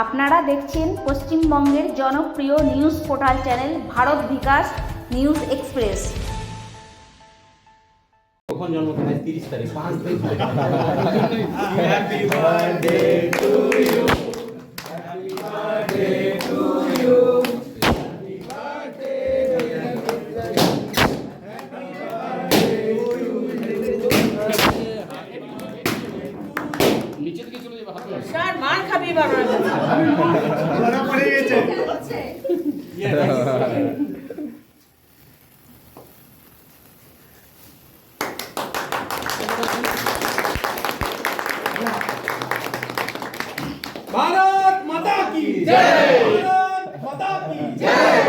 আপনারা দেখছেন পশ্চিমবঙ্গের জনপ্রিয় news portal channel Bharat Bikash news express. কখন জন্ম? তিরিশ তারিখ। পাঁচ তারিখ। স্যার মার খাবি বাবা भारत माता की जय भारत माता की जय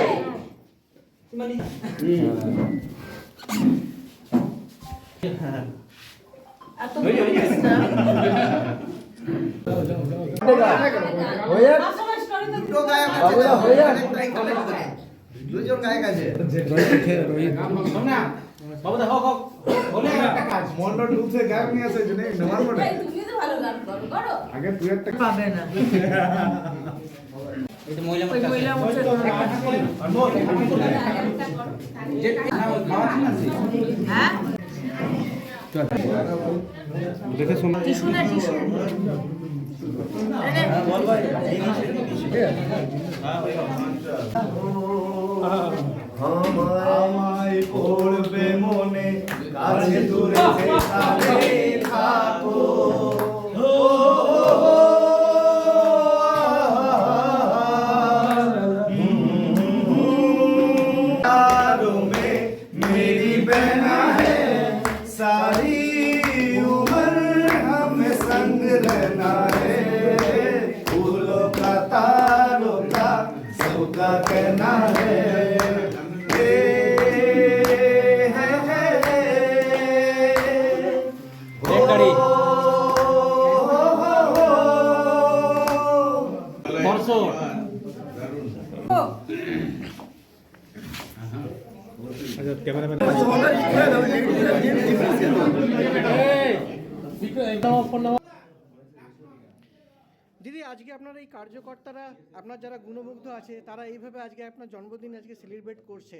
এত দুজন গায়ক আছে বাবু হোক হোক বলে একটা কাজ মন্ডল টুথে গায়ক নিয়ে আসে জন্য নেওয়ার পরে তুমি তো ভালো গান করো করো আগে তুই একটা পাবে না এই তো মহিলা ওই মহিলা মুখে একটা হ্যাঁ দেখে শোনা টিস্যু না টিস্যু আমায় পড়বে মনে কাছে দূরে रहना है फूलों का तारों का सबका कहना है ए, দিদি, আজকে আপনার এই কার্যকর্তারা, আপনার যারা গুণমুগ্ধ আছে, তারা এইভাবে আজকে আপনার জন্মদিন আজকে সেলিব্রেট করছে।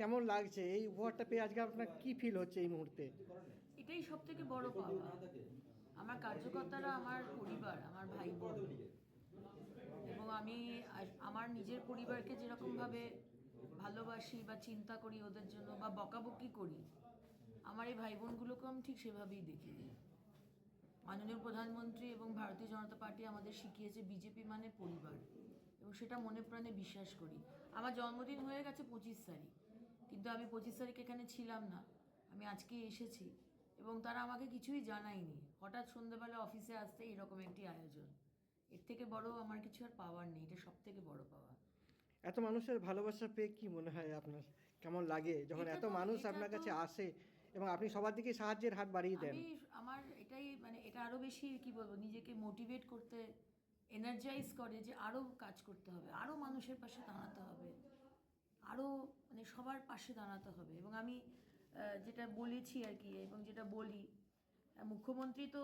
কেমন লাগছে? এই উপহারটা পেয়ে আজকে আপনার কি ফিল হচ্ছে এই মুহূর্তে? এটাই সব থেকে বড় আমার কার্যকর্তারা আমার পরিবার, আমার ভাই বোন। এবং আমি আমার নিজের পরিবারকে যেরকমভাবে ভালোবাসি বা চিন্তা করি ওদের জন্য বা বকাবকি করি, আমার এই ভাই বোনগুলোকেও আমি ঠিক সেভাবেই দেখি। মাননীয় প্রধানমন্ত্রী এবং ভারতীয় জনতা পার্টি আমাদের শিখিয়েছে বিজেপি মানে পরিবার। এবং সেটা মনে প্রাণে বিশ্বাস করি। আমার জন্মদিন হয়ে গেছে পঁচিশ তারিখ। কিন্তু আমি পঁচিশ তারিখ এখানে ছিলাম না। আমি আজকে এসেছি। এবং তারা আমাকে কিছুই জানায়নি। হঠাৎ সন্ধ্যেবেলা অফিসে আসতে এরকম একটি আয়োজন। এর থেকে বড় আমার কিছু আর পাওয়ার নেই। এটা সব থেকে বড় পাওয়া। এত মানুষের ভালোবাসা পেয়ে কি মনে হয় আপনার? কেমন লাগে? যখন এত মানুষ আপনার কাছে আসে এবং আপনি সবার দিকে সাহায্যের হাত বাড়িয়ে দেন। আমি আমার এটাই মানে এটা আরও বেশি কি বলব, নিজেকে মোটিভেট করতে এনার্জাইজ করে যে আরও কাজ করতে হবে, আরও মানুষের পাশে দাঁড়াতে হবে, আরও মানে সবার পাশে দাঁড়াতে হবে। এবং আমি যেটা বলেছি আর কি, এবং যেটা বলি মুখ্যমন্ত্রী তো